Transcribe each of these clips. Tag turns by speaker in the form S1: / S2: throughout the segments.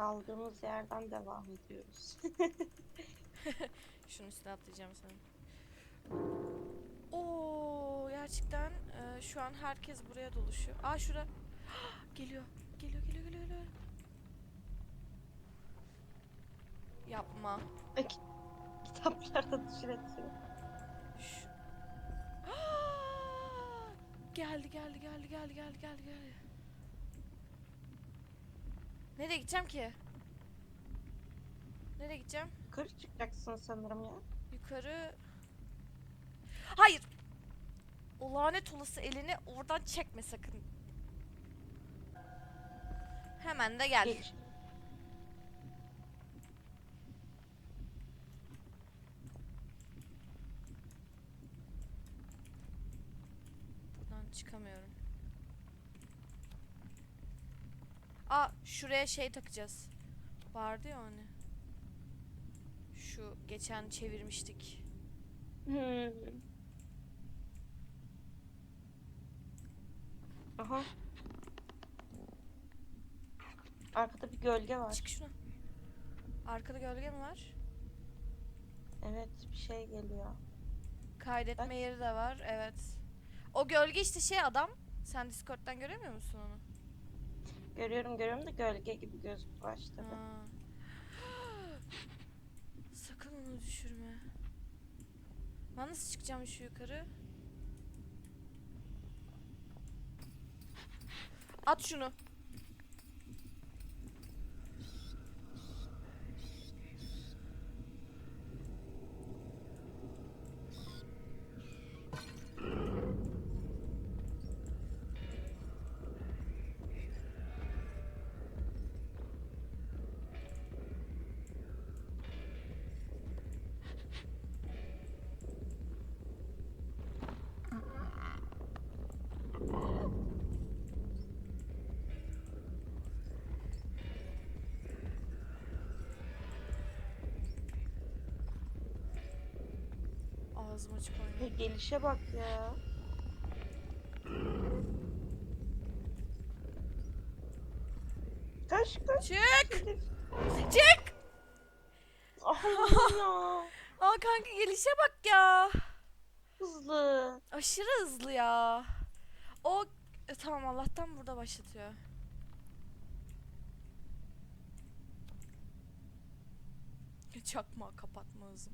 S1: Kaldığımız yerden devam ediyoruz.
S2: Şunun üstüne atlayacağım sana. Oo gerçekten e, şu an herkes buraya doluşuyor. Aa şura. geliyor. Geliyor geliyor geliyor geliyor. Yapma.
S1: Ay, ki- Kitaplarda düşüretiyor.
S2: Şu- geldi geldi geldi geldi geldi geldi geldi. Nereye gideceğim ki? Nereye gideceğim?
S1: Yukarı çıkacaksın sanırım ya.
S2: Yukarı. Hayır. O lanet olası elini oradan çekme sakın. Hemen de gel.
S1: Geç.
S2: Şuraya şey takacağız. Vardı ya hani. Şu geçen çevirmiştik.
S1: Hmm. Aha. Arkada bir gölge var.
S2: Çık şuna. Arkada gölge mi var?
S1: Evet bir şey geliyor.
S2: Kaydetme
S1: Bak.
S2: yeri de var. Evet. O gölge işte şey adam. Sen Discord'dan göremiyor musun onu?
S1: Görüyorum görüyorum da gölge gibi bir.
S2: Ha. Sakın onu düşürme. Ben nasıl çıkacağım şu yukarı? At şunu. Ağzım açık oynuyor.
S1: gelişe bak ya. Kaç kaç.
S2: Çık! Çık!
S1: Allah'ım ya.
S2: Aa kanka gelişe bak ya.
S1: Hızlı.
S2: Aşırı hızlı ya. O e, tamam Allah'tan burada başlatıyor. Çakma kapatma hızım.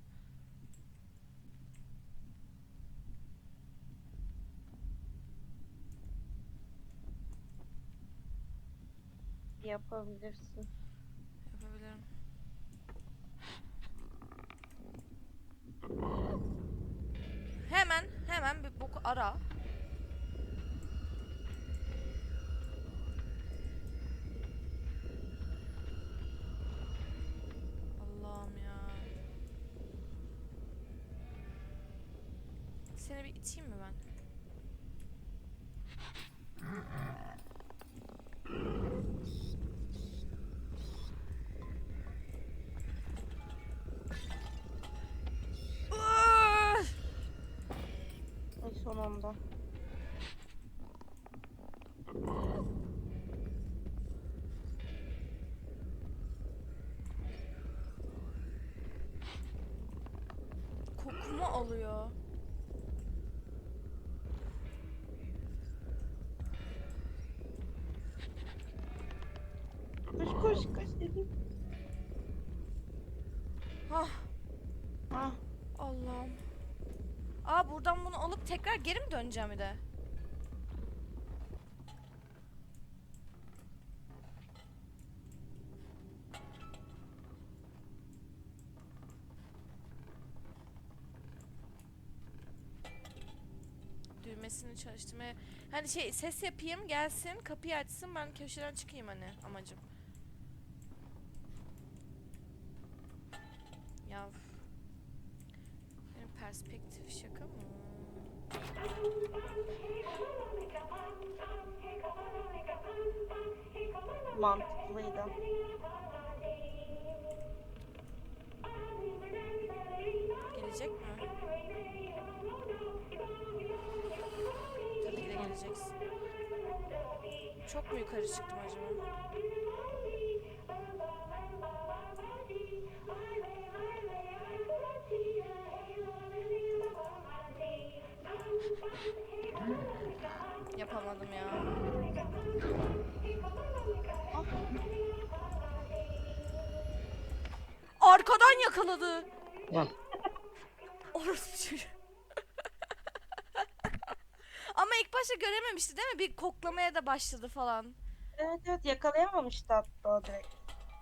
S1: Yapabilirsin.
S2: Yapabilirim. Hemen hemen bir boku ara. Seni bir iteyim mi ben?
S1: Ay sonunda.
S2: Kokumu alıyor.
S1: Koş koş koş Elif.
S2: Hah
S1: Ah.
S2: Allah'ım. Aa buradan bunu alıp tekrar geri mi döneceğim bir de? Düğmesini çalıştırmaya... Hani şey ses yapayım gelsin kapıyı açsın ben köşeden çıkayım hani amacım. Çok mu yukarı çıktım acaba? Yapamadım ya. Arkadan yakaladı.
S3: Lan
S2: başta görememişti değil mi? Bir koklamaya da başladı falan.
S1: Evet evet yakalayamamıştı hatta direkt.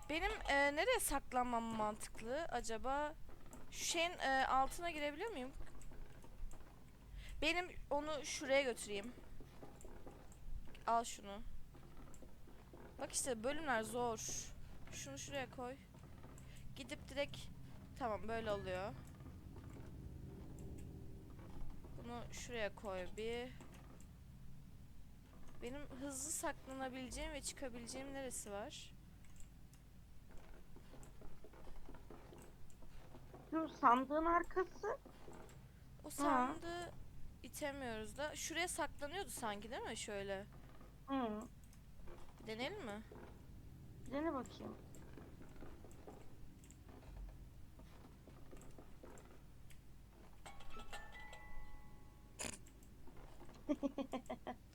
S2: Benim e, nereye saklanmam mantıklı acaba? Şu şeyin e, altına girebiliyor muyum? Benim onu şuraya götüreyim. Al şunu. Bak işte bölümler zor. Şunu şuraya koy. Gidip direkt tamam böyle oluyor. Bunu şuraya koy bir. Benim hızlı saklanabileceğim ve çıkabileceğim neresi var?
S1: Şu sandığın arkası.
S2: O sandığı itemiyoruz da. Şuraya saklanıyordu sanki değil mi? Şöyle.
S1: Hı.
S2: Deneyelim mi?
S1: Dene bakayım.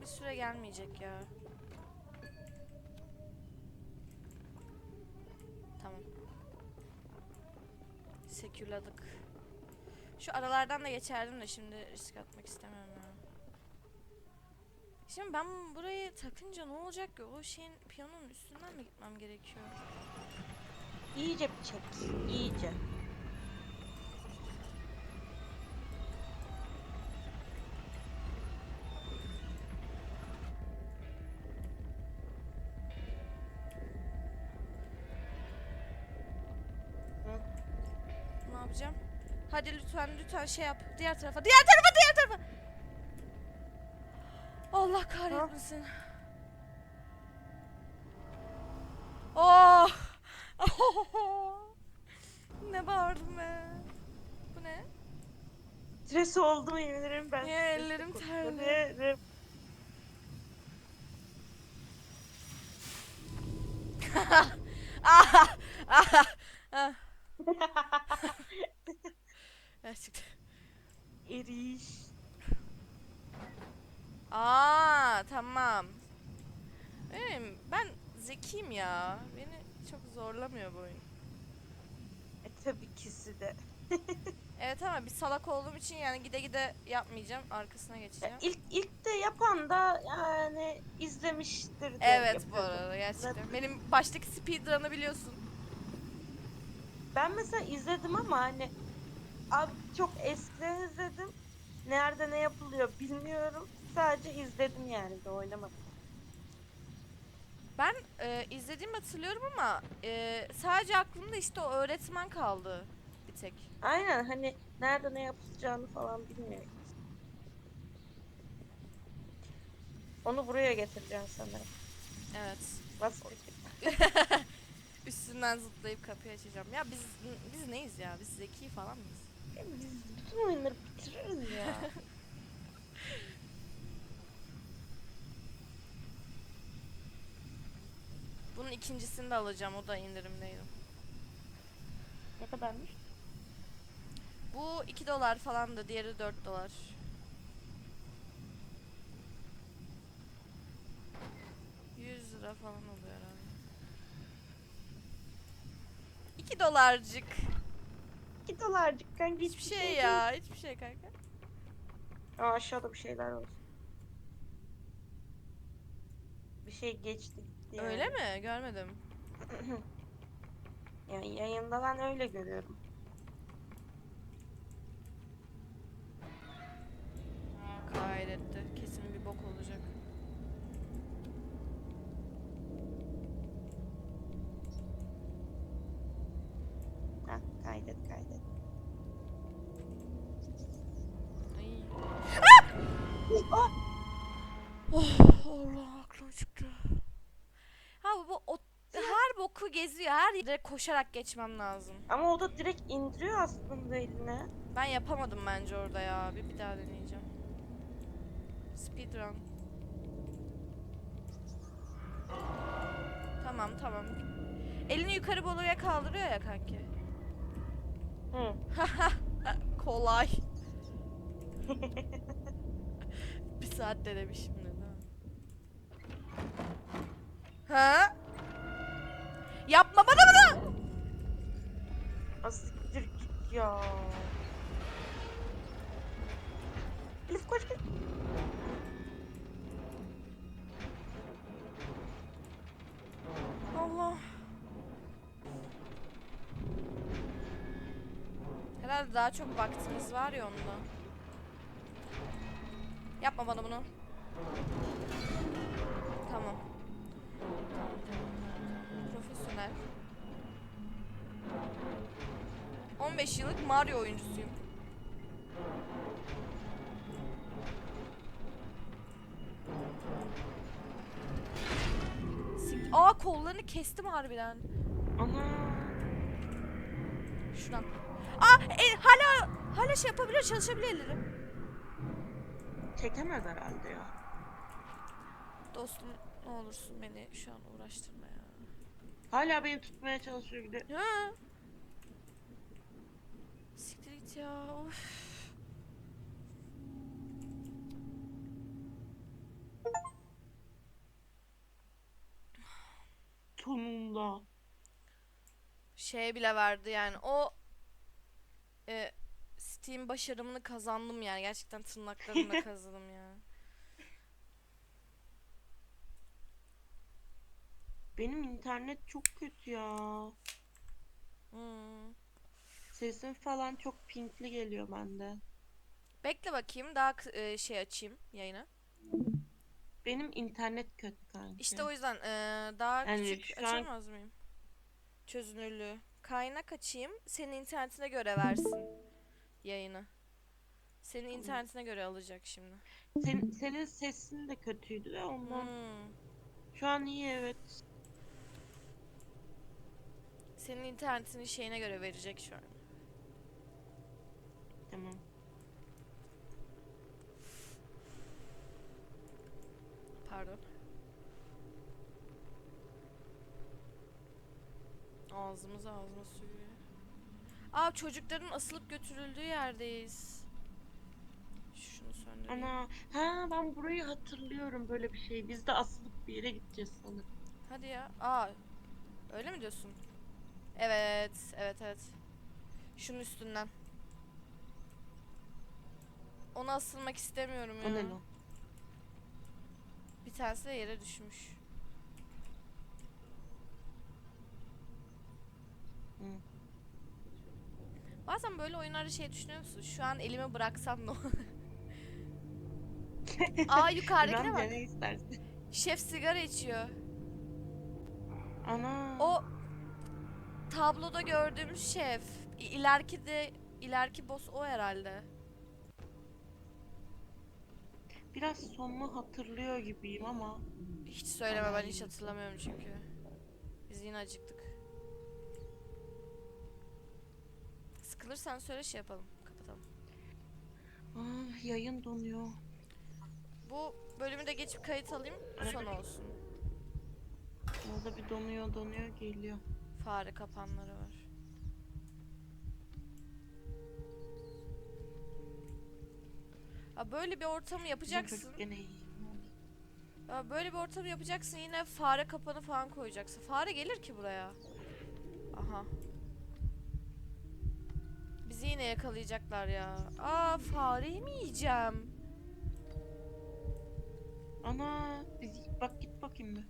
S2: bir süre gelmeyecek ya. Tamam. Sekürladık. Şu aralardan da geçerdim de şimdi risk atmak istemiyorum ya. Şimdi ben burayı takınca ne olacak ki? O şeyin piyanonun üstünden mi gitmem gerekiyor?
S1: İyice çek. iyice.
S2: Yapacağım? Hadi lütfen lütfen şey yap. Diğer tarafa. Diğer tarafa, diğer tarafa. Allah kahretmesin. Oh! ne bağırdım be. Bu ne?
S1: Stres oldu mu yemin ben. Stres
S2: ellerim
S1: oldum.
S2: terli? Ah! Ah! Ah! Gerçekten.
S1: Eriş.
S2: Aa tamam. Benim, ben zekiyim ya. Beni çok zorlamıyor bu oyun.
S1: E tabii ikisi de.
S2: Evet ama bir salak olduğum için yani gide gide yapmayacağım. Arkasına
S1: Ya
S2: geçeceğim.
S1: ilk ilk de yapan da yani izlemiştir de
S2: Evet bu arada gerçekten. Benim baştaki speedrun'ı biliyorsun.
S1: Ben mesela izledim ama hani abi çok eskiden izledim. Nerede ne yapılıyor bilmiyorum. Sadece izledim yani de oynamadım.
S2: Ben e, izlediğimi hatırlıyorum ama e, sadece aklımda işte o öğretmen kaldı bir tek.
S1: Aynen hani nerede ne yapılacağını falan bilmiyorum. Onu buraya getireceğim sanırım.
S2: Evet.
S1: Vazgeçtim.
S2: Üstünden zıplayıp kapıyı açacağım. Ya biz biz neyiz ya? Biz zeki falan mıyız?
S1: Biz bütün oyunları bitiririz ya.
S2: Bunun ikincisini de alacağım. O da indirimdeydi.
S1: ne kadarmış?
S2: Bu 2 dolar falan da diğeri 4 dolar. Lira falan oluyor herhalde. 2 dolarcık.
S1: 2 dolarcık kanka
S2: Hiçbir şey ya. Hiçbir şey kanka.
S1: Aa, aşağıda bir şeyler olsun. Bir şey geçti gitti yani.
S2: Öyle mi? Görmedim.
S1: Yani yayında ben öyle görüyorum.
S2: Kaydetti. Kesin bir bok olacak.
S1: Ha, kaydet kaydet.
S2: Ay.
S1: Ah!
S2: Oh Allah aklım çıktı. Ha bu o, her boku geziyor. Her yere koşarak geçmem lazım.
S1: Ama o da direkt indiriyor aslında eline.
S2: Ben yapamadım bence orada ya. Bir, bir daha deneyeceğim. Speedrun. Tamam tamam. Elini yukarı boluya kaldırıyor ya kanki.
S1: Hı.
S2: Kolay. bir saat denemişim? Ha? Yapma bana bunu!
S1: Asiktir git ya. Elif koş git.
S2: Allah. Herhalde daha çok vaktimiz var ya onda. Yapma bana bunu. 15 yıllık Mario oyuncusuyum. Aa kollarını kestim harbiden.
S1: Ana.
S2: Şuradan. Aa e, hala hala şey yapabiliyor çalışabiliyor ellerim.
S1: Çekemez herhalde ya.
S2: Dostum ne olursun beni şu an uğraştırma ya.
S1: Hala beni tutmaya çalışıyor bir de.
S2: Ha? Siktir git ya. Of.
S1: Sonunda.
S2: Şey bile verdi yani o e, Steam başarımını kazandım yani gerçekten tırnaklarımla kazandım ya.
S1: Benim internet çok kötü ya.
S2: Hmm.
S1: Sesim falan çok pinkli geliyor bende.
S2: Bekle bakayım daha e, şey açayım yayını.
S1: Benim internet kötü kanki.
S2: İşte o yüzden e, daha
S1: Yani
S2: küçük
S1: şu an-
S2: açamaz mıyım? Çözünürlüğü. Kaynak açayım. Senin internetine göre versin yayını. Senin internetine göre alacak şimdi.
S1: Senin, senin sesin de kötüydü ve ondan.
S2: Hmm.
S1: Şu an iyi evet.
S2: Senin internetinin şeyine göre verecek şu an.
S1: Tamam.
S2: Pardon. Ağzımız ağzıma suyu. Aa çocukların asılıp götürüldüğü yerdeyiz. Şunu söndüreyim.
S1: Ana. Ha ben burayı hatırlıyorum böyle bir şey. Biz de asılıp bir yere gideceğiz sanırım.
S2: Hadi ya. Aa. Öyle mi diyorsun? Evet, evet, evet. Şunun üstünden. Ona asılmak istemiyorum
S1: O
S2: ya.
S1: ne lan?
S2: Bir tanesi de yere düşmüş.
S1: Hı.
S2: Bazen böyle oyunlarda şey düşünüyor musun? Şu an elimi bıraksam ne olur? Aa yukarıdakine bak.
S1: ne istersin?
S2: Şef sigara içiyor.
S1: Ana.
S2: O tabloda gördüğümüz şef. İ- İleriki de ileriki boss o herhalde.
S1: Biraz sonunu hatırlıyor gibiyim ama.
S2: Hiç söyleme ben hiç hatırlamıyorum çünkü. Biz yine acıktık. Sıkılırsan söyle şey yapalım. Kapatalım.
S1: Ah, yayın donuyor.
S2: Bu bölümü de geçip kayıt alayım. Son olsun.
S1: Orada bir donuyor donuyor geliyor.
S2: Fare kapanları var. Ha böyle bir ortamı yapacaksın.
S1: gene iyi.
S2: Ya böyle bir ortamı yapacaksın yine fare kapanı falan koyacaksın. Fare gelir ki buraya. Aha. Yine yakalayacaklar ya. Aa fareyi mi yiyeceğim?
S1: Ana biz bak git bakayım bir.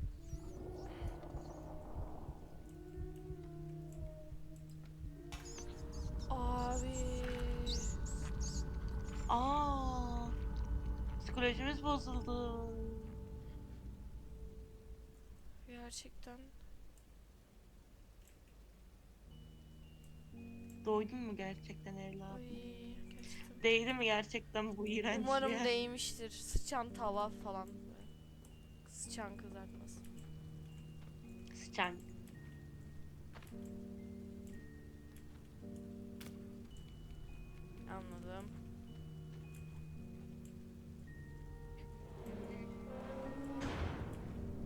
S2: Abi.
S1: Aa. Psikolojimiz bozuldu.
S2: Gerçekten.
S1: Doydun mu gerçekten evladım?
S2: Ay, gerçekten.
S1: Değdi mi gerçekten bu iğrençliğe?
S2: Umarım değmiştir. Sıçan tava falan. Sıçan kızartması.
S1: Sıçan.
S2: Anladım.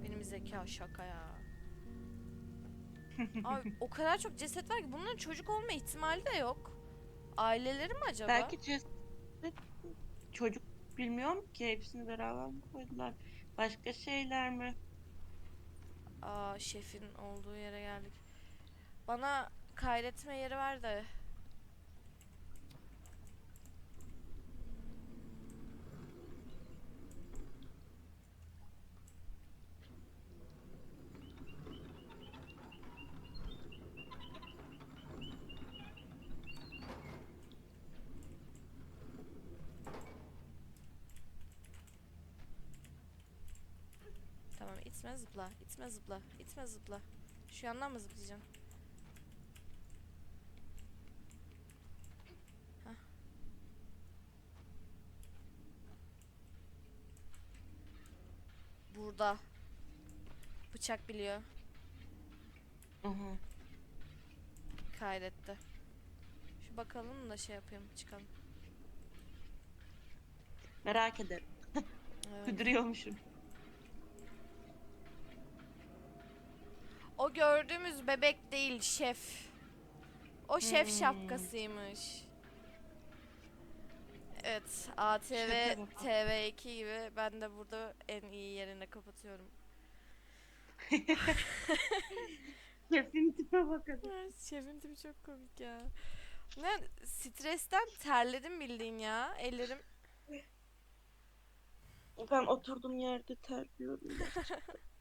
S2: Benim zeka şaka ya. Abi o kadar çok ceset var ki bunların çocuk olma ihtimali de yok. Aileleri mi acaba?
S1: Belki ceset çocuk bilmiyorum ki hepsini beraber mi koydular? Başka şeyler mi?
S2: Aa şefin olduğu yere geldik. Bana kaydetme yeri ver de. Tamam itme zıpla, itme zıpla, itme zıpla. Şu yandan mı zıplayacaksın? Hah. Burada. Bıçak biliyor.
S1: Hı.
S2: Kaydetti. Şu bakalım da şey yapayım çıkalım.
S1: Merak ederim.
S2: Evet.
S1: Güdürüyormuşum.
S2: O gördüğümüz bebek değil şef. O şef
S1: Hmm.
S2: şapkasıymış. Evet ATV
S1: Şefe bak.
S2: TV2 gibi ben de burada en iyi yerine kapatıyorum.
S1: Şefin tipe bakın.
S2: Şefin tipi çok komik ya. Ne stresten terledim bildiğin ya. Ellerim
S1: Ben oturduğum yerde terliyorum.